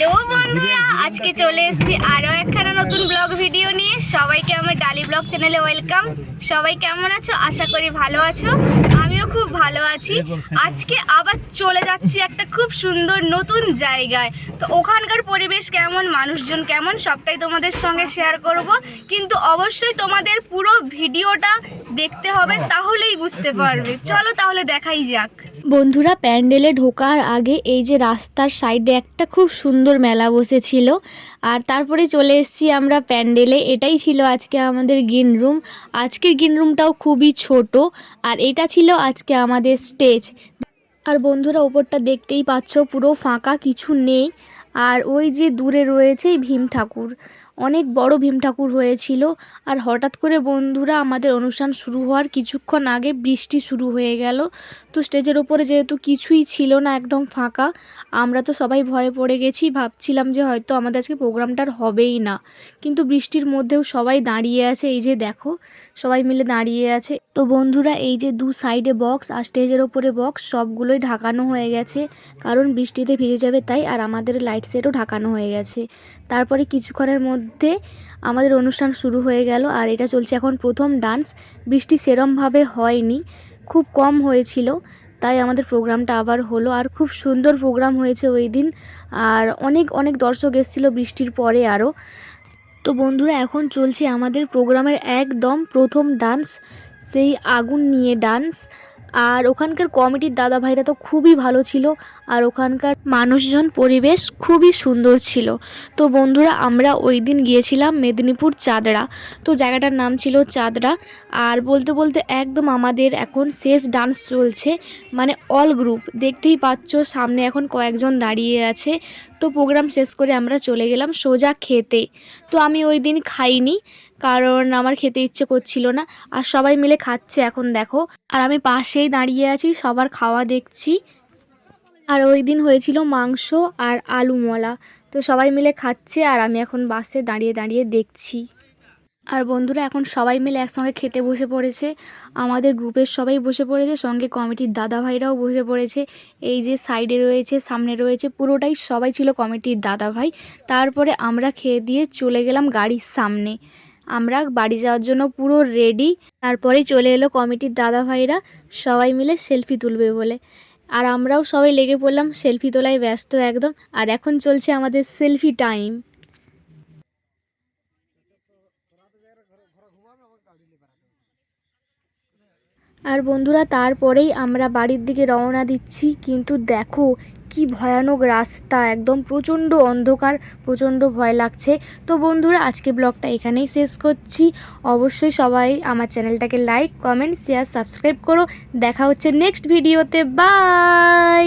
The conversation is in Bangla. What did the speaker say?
হ্যালো বন্ধুরা, আজকে চলে এসেছি আরও একখানা নতুন ব্লগ ভিডিও নিয়ে। সবাইকে আমার ডালি ব্লগ চ্যানেলে ওয়েলকাম। সবাই কেমন আছো? আশা করি ভালো আছো। আমিও খুব ভালো আছি। আজকে আবার চলে যাচ্ছি একটা খুব সুন্দর নতুন জায়গায়। তো ওখানকার পরিবেশ কেমন? মানুষজন কেমন? সবটাই তোমাদের সঙ্গে শেয়ার করব। কিন্তু অবশ্যই তোমাদের পুরো ভিডিওটা দেখতে হবে, তাহলেই বুঝতে পারবে। চলো তাহলে দেখাই যাক। বন্ধুরা, প্যান্ডেলে ঢোকার আগে এই যে রাস্তার সাইডে একটা খুব সুন্দর মেলা বসেছিল। আর তারপরে চলে এসেছি আমরা প্যান্ডেলে। এটাই ছিল আজকে আমাদের গ্রিন রুম। আজকের গ্রিন রুমটাও খুবই ছোট। আর এটা ছিল আজকে আমাদের স্টেজ। আর বন্ধুরা, ওপরটা দেখতেই পাচ্ছ, পুরো ফাঁকা, কিছু নেই। আর ওই যে দূরে রয়েছে ভীম ঠাকুর। অনেক বড় ভীম ঠাকুর হয়েছিল আর হঠাৎ করে বন্ধুরা আমাদের অনুষ্ঠান শুরু হওয়ার কিছুক্ষণ আগে বৃষ্টি শুরু হয়ে গেল। তো স্টেজের ওপরে যেহেতু কিছুই ছিল না একদম ফাঁকা, আমরা তো সবাই ভয়ে পড়ে গেছি। ভাবছিলাম যে হয়তো আমাদের আজকে প্রোগ্রামটা আর হবেই না। কিন্তু বৃষ্টির মধ্যেও সবাই দাঁড়িয়ে আছে। এই যে দেখো, সবাই মিলে দাঁড়িয়ে আছে। তো বন্ধুরা, এই যে দু সাইডে বক্স আর স্টেজের ওপরে বক্স, সবগুলোই ঢাকানো হয়ে গেছে। কারণ বৃষ্টিতে ভিজে যাবে তাই আর আমাদের লাইট সেটও ঢাকানো হয়ে গেছে। তারপরে কিছুক্ষণের মধ্যে আমাদের অনুষ্ঠান শুরু হয়ে গেল আর এটা চলছে এখন প্রথম ডান্স। বৃষ্টি সেরমভাবে হয়নি, খুব কম হয়েছিল, তাই আমাদের প্রোগ্রামটা আবার হলো। আর খুব সুন্দর প্রোগ্রাম হয়েছে ওই দিন, আর অনেক অনেক দর্শক এসেছিল বৃষ্টির পরে আরও। তো বন্ধুরা, এখন চলছে আমাদের প্রোগ্রামের একদম প্রথম ডান্স, সেই আগুন নিয়ে ডান্স। আর ওখানকার কমিটির দাদা ভাইরা তো খুবই ভালো ছিল, আর ওখানকার মানুষজন পরিবেশ খুবই সুন্দর ছিল। তো বন্ধুরা, আমরা ওই দিন গিয়েছিলাম মেদিনীপুর চাদড়া। তো জায়গাটার নাম ছিল চাদড়া। আর বলতে বলতে একদম আমাদের এখন শেষ ডান্স চলছে মানে অল গ্রুপ। দেখতেই পাচ্ছ, সামনে এখন কয়েকজন দাঁড়িয়ে আছে। তো প্রোগ্রাম শেষ করে আমরা চলে গেলাম সোজা খেতে। তো আমি ওই দিন খাইনি কারণ আমার খেতে ইচ্ছে করছিল না। আর সবাই মিলে খাচ্ছে এখন, দেখো। আর আমি পাশেই দাঁড়িয়ে আছি, সবার খাওয়া দেখছি। আর ওই দিন হয়েছিল মাংস আর আলু মলা। তো সবাই মিলে খাচ্ছে আর আমি এখন বাসে দাঁড়িয়ে দাঁড়িয়ে দেখছি। আর বন্ধুরা, এখন সবাই মিলে একসঙ্গে খেতে বসে পড়েছে। আমাদের গ্রুপের সবাই বসে পড়েছে, সঙ্গে কমিটির দাদা ভাইরাও বসে পড়েছে। এই যে সাইডে রয়েছে, সামনে রয়েছে, পুরোটাই সবাই ছিল কমিটির দাদা ভাই তারপরে আমরা খেয়ে দিয়ে চলে গেলাম গাড়ির সামনে। আমরা বাড়ি যাওয়ার জন্য পুরো রেডি তারপরে চলে এলো কমিটির দাদা ভাইরা সবাই মিলে সেলফি তুলবে বলে। আর আমরাও সবাই লেগে পড়লাম সেলফি তোলায় ব্যস্ত একদম। আর এখন চলছে আমাদের সেলফি টাইম আর বন্ধুরা, তারপরেই আমরা বাড়ির দিকে রওনা দিচ্ছি। কিন্তু দেখো কি ভয়ানক রাস্তা, একদম প্রচণ্ড অন্ধকার, প্রচণ্ড ভয় লাগছে। তো বন্ধুরা, আজকে ব্লগটা এখানেই শেষ করছি। অবশ্যই সবাই আমার চ্যানেলটাকে লাইক, কমেন্ট শেয়ার সাবস্ক্রাইব করো। দেখা হচ্ছে নেক্সট ভিডিওতে বাই